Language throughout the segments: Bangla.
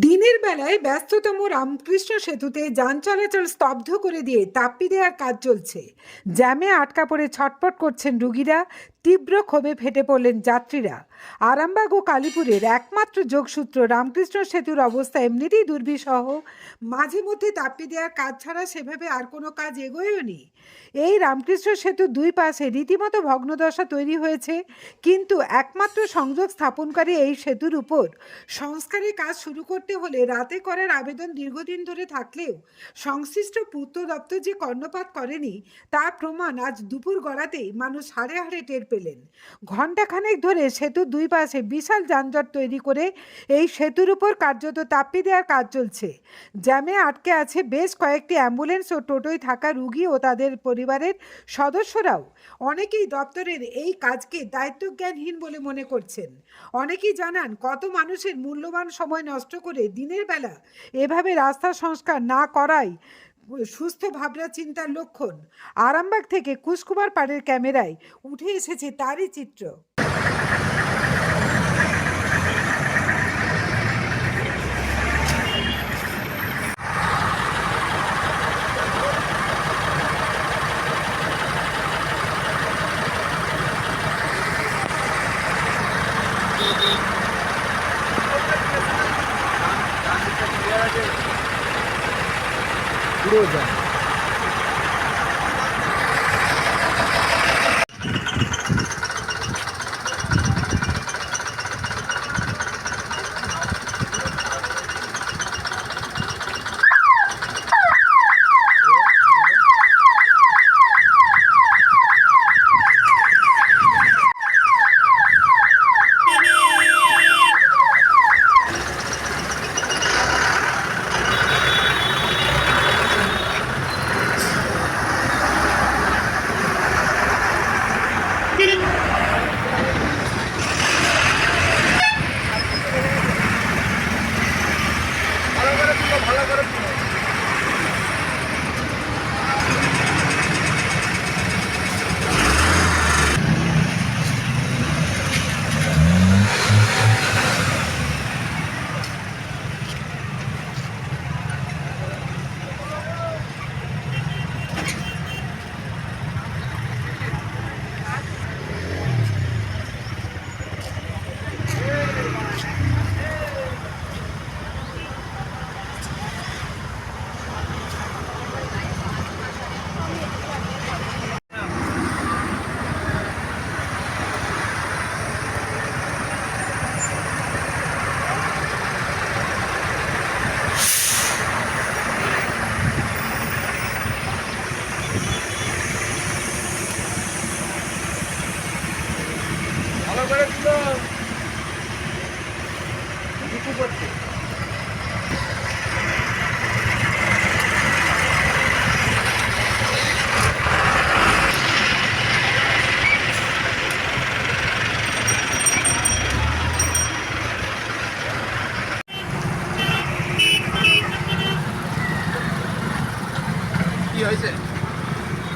দিনের বেলায় ব্যস্ততম রামকৃষ্ণ সেতুতে যান চলাচল স্তব্ধ করে দিয়ে তাপ্পি দেওয়ার কাজ চলছে। জ্যামে আটকা পড়ে ছটপট করছেন রুগীরা। তীব্র ক্ষোভে ফেটে পড়লেন যাত্রীরা। আরামবাগ ও কালীপুরের একমাত্র যোগসূত্র রামকৃষ্ণ সেতুর অবস্থা এমনিতেই দুর্বিষহ। মাঝে মধ্যে তাপ্পি দেওয়ার কাজ ছাড়া সেভাবে আর কোনো কাজ এগোয়নি। এই রামকৃষ্ণ সেতুর দুই পাশে রীতিমতো ভগ্নদশা তৈরি হয়েছে, কিন্তু একমাত্র সংযোগ স্থাপনকারী এই সেতুর উপর সংস্কারের কাজ শুরু করতে হলে রাতে করার আবেদন দীর্ঘদিন ধরে থাকলেও সংশ্লিষ্ট পূর্ত দপ্তর যে কর্ণপাত করেনি, তার প্রমাণ আজ দুপুর গড়াতেই মানুষ হাড়ে হাড়ে টের পেলেন। ঘণ্টাখানেক ধরে সেতুর দুই পাশে বিশাল যানজট তৈরি করে এই সেতুর উপর কার্যত তাপ্পি দেওয়ার কাজ চলছে। জ্যামে আটকে আছে বেশ কয়েকটি অ্যাম্বুলেন্স ও টোটোয় থাকা রুগী ও তাদের পরিবারের সদস্যরাও। অনেকেই দপ্তরের এই কাজকে দায়িত্বজ্ঞানহীন বলে মনে করছেন। অনেকেই জানান, কত মানুষের মূল্যবান সময় নষ্ট করে দিনের বেলা এভাবে রাস্তা সংস্কার না করাই সুস্থ ভাবনা চিন্তার লক্ষণ। আরামবাগ থেকে কুশকুমার পাড়ের ক্যামেরায় উঠে এসেছে তারই চিত্র। পুরো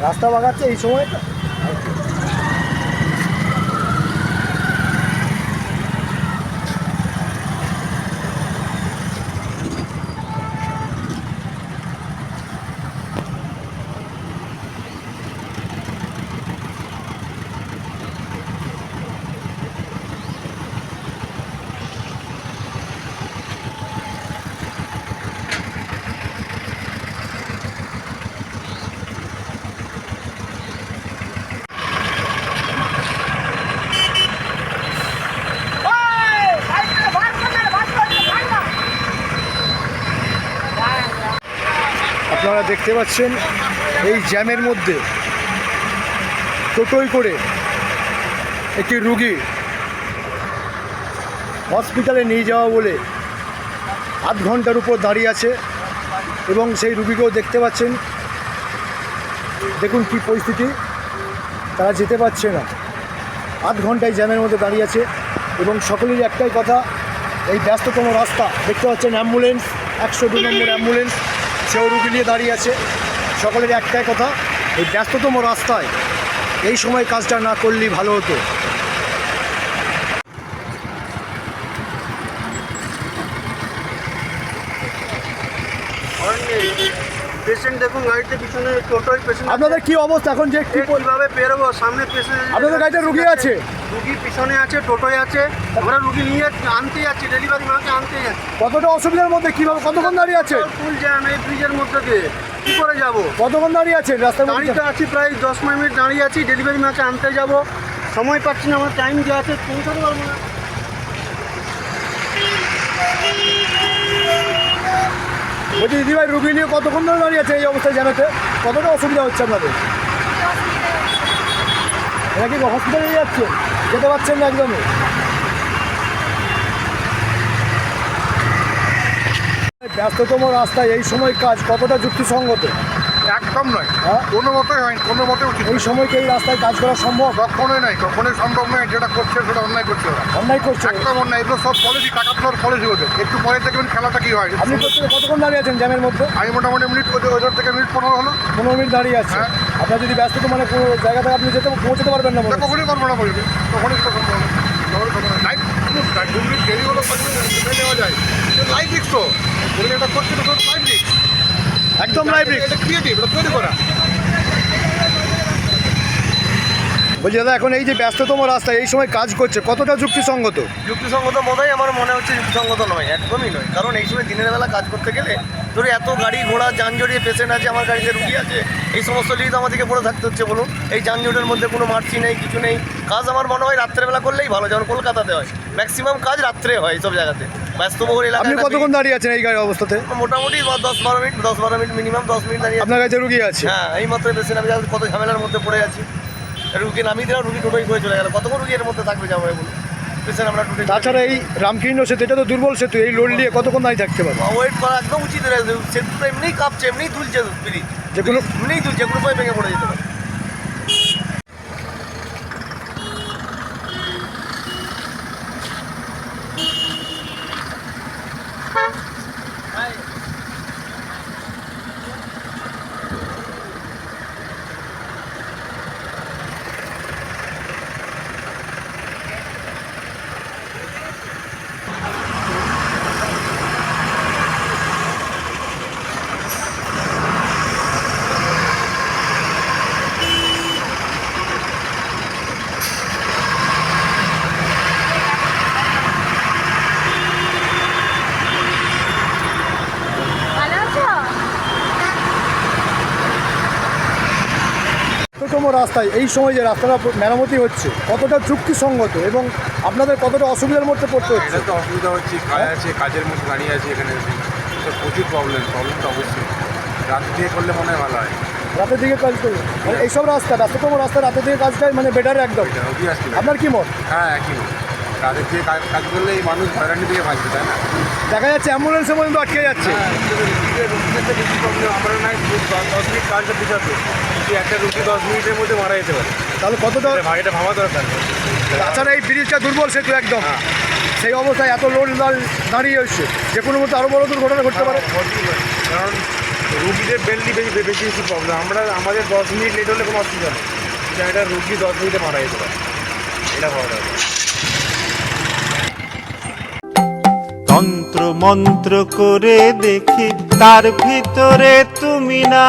রাস্তা বাগাচ্ছে এই সময়টা আপনারা দেখতে পাচ্ছেন এই জ্যামের মধ্যে টোটোয় করে একটি রুগী হসপিটালে নিয়ে যাওয়া বলে আধ ঘণ্টার উপর দাঁড়িয়ে আছে এবং সেই রুগীকেও দেখতে পাচ্ছেন। দেখুন কি পরিস্থিতি। তারা যেতে পারছে না। আধ ঘন্টায় জ্যামের মধ্যে দাঁড়িয়ে আছে এবং সকলেরই একটাই কথা, এই ব্যস্ততম রাস্তা, দেখতে পাচ্ছেন অ্যাম্বুলেন্স একশো দু নম্বর অ্যাম্বুলেন্স সেও রুগী নিয়ে দাঁড়িয়ে আছে। সকলের একটাই কথা, এই ব্যস্ততম রাস্তায় এই সময় কাজটা না করলেই ভালো হতো। পেশেন্ট দেখুন গাড়িতে পিছনে টোটোয় পেশেন্ট আপনাদের কি অবস্থা? এখন যে কি কীভাবে বেরোবো সামনে পেশেন্ট আপনাদের গাড়িতে রুগী আছে? রুগী পিছনে আছে টোটোয় আছে। আমরা রুগী নিয়ে আনতে যাচ্ছি ডেলিভারি মাকে আনতে যাচ্ছি। কতটা অসুবিধার মধ্যে? কীভাবে কতক্ষণ দাঁড়িয়ে আছে? ফুল জ্যাম এই ব্রিজের মধ্যে দিয়ে। কি করে যাব? কতক্ষণ দাঁড়িয়ে আছেন রাস্তার মধ্যে দাঁড়িয়ে আছি প্রায় দশ মিনিট দাঁড়িয়ে আছি ডেলিভারি মাকে আনতে যাব। সময় পাচ্ছি না আমার টাইম যে আছে পৌঁছাতে পারব না। বলছি, দিদিভাই, রুগী নিয়ে কতক্ষণ ধরে দাঁড়িয়ে আছে এই অবস্থায় জানাতে কতটা অসুবিধা হচ্ছে আপনাদের? এরা কি হসপিটালে যাচ্ছে? যেতে পারছেন না একদমই। ব্যস্ততম রাস্তায় এই সময় কাজ কতটা যুক্তিসঙ্গত? একদম নয় হ্যাঁ? কোনো মতেই হয় কোনো মতে উচিত এই সময়কে এই রাস্তায় কাজ করা সম্ভব কখনোই নাই কখনোই সম্ভব নয় যেটা করছে সেটা অন্যায় করছে ওরা অন্যায় করছে একদম অন্যায় এগুলো সব পলিসি টাকা তোলার পলিসি ওদের একটু পরে দেখবেন খেলাটা কি হয় আপনি কতক্ষণ দাঁড়িয়ে আছেন জ্যামের মধ্যে আমি মোটামুটি মিনিট ওদের থেকে মিনিট পনেরো হলো পনেরো মিনিট দাঁড়িয়ে আছে হ্যাঁ। আপনার যদি ব্যস্ততা মানে কোনো জায়গা থেকে আপনি যেতে পৌঁছতে পারবেন না মনে তা। কখনই করব না বলবে তখনই তো সম্ভব লাইট দেরি হলো মেনে নেওয়া যায় লাইট রিক্স তো এটা করছে তো লাইট রিক্স একদম লাইভ এটা ক্রিয়েটিভ এটা তৈরি করা। বলছি দাদা এখন এই যে ব্যস্ততম রাস্তায় এই সময় কাজ করছে কতটা যুক্তিসঙ্গত? যুক্তিসঙ্গত বোধহয় আমার মনে হচ্ছে যুক্তিসঙ্গত নয় একদমই নয়। কারণ এই সময় দিনের বেলা কাজ করতে গেলে ধরো এত গাড়ি ঘোড়া যানজড়িয়ে পেশেন্ট আছে আমার গাড়িতে রুগী আছে এই সমস্ত নিয়ে তো আমাদেরকে পড়ে থাকতে হচ্ছে বলুন। এই যানজটের মধ্যে কোনো মার্চি নেই কিছু নেই। কাজ আমার মনে হয় রাত্রেবেলা করলেই ভালো যেমন কলকাতাতে হয়। ম্যাক্সিমাম কাজ রাত্রে হয় এইসব জায়গাতে। ব্যস্তবহুল আপনি কতক্ষণ দাঁড়িয়ে আছেন এই গাড়ির অবস্থাতে? মোটামুটি দশ বারো মিনিট দশ বারো মিনিট মিনিমাম দশ মিনিট দাঁড়িয়ে আপনার কাছে রুগী আছে? হ্যাঁ এই মাত্র পেশেন্ট আমি কত ঝামেলার মধ্যে পড়ে আছি। রুগী নামিয়ে দিলাম রুগী টোটোই করে চলে গেল। কতক্ষণ রুগী এর মধ্যে থাকবে যাব বলুন? পেশেন্ট আমরা টোটোই তাছাড়া এই রামকৃষ্ণ সেতু এটা তো দুর্বল সেতু এই লোড নিয়ে কতক্ষণ দাঁড়িয়ে থাকতে পারবে? ওয়েট করা একদম উচিত সেতু তো এমনিই কাঁপছে এমনিই দুলছে ব্রিজ যে কোনো এমনিই দুলছে কোনো ভেঙে পড়ে যেতে পারে ভালো আছো ব্যস্ততম রাস্তায় এই সময় যে রাস্তাটা মেরামতি হচ্ছে কতটা যুক্তিসঙ্গত এবং আপনাদের কতটা অসুবিধার মধ্যে পড়তে হচ্ছে? তো অসুবিধা হচ্ছে কাজ আছে কাজের মধ্যে দাঁড়িয়ে আছে এখানে। প্রচুর প্রবলেম প্রবলেম তো অবশ্যই। রাত দিয়ে করলে মনে হয় ভালো হয়। রাতের দিকে কাজ করবে মানে এইসব রাস্তা ব্যস্ততম রাস্তা রাতের দিকে কাজটাই মানে বেটার একদম। আপনার কি মত? হ্যাঁ একই রাতের দিয়ে কাজ কাজ করলে এই মানুষ হয়রানি দিয়ে বাঁচবে তাই না? দেখা যাচ্ছে অ্যাম্বুলেন্সের মধ্যে আটকে যাচ্ছে। প্রবলেম আমরা নাই দশ মিনিট কাজটা পিছাতে একটা রুগী দশ মিনিটের মধ্যে মারা যেতে পারে। তাহলে কতটা এটা ভাবা দরকার। তাছাড়া এই ব্রিজটা দুর্বল সেতু একদম। হ্যাঁ। সেই অবস্থায় এত লোড দাঁড়িয়ে হচ্ছে। যে কোনো মতো আরও বড় দুর্ঘটনা ঘটতে পারে। কারণ রুগীদের বেললি বেশি বেশি বেশি প্রবলেম আমরা আমাদের দশ মিনিট লেট হলে কোনো অসুবিধা নেই। একটা রুগী দশ মিনিটে মারা যেতে পারে। এটা ভাবা দরকার। তন্ত্র মন্ত্র করে দেখি তার ভিতরে তুমি না।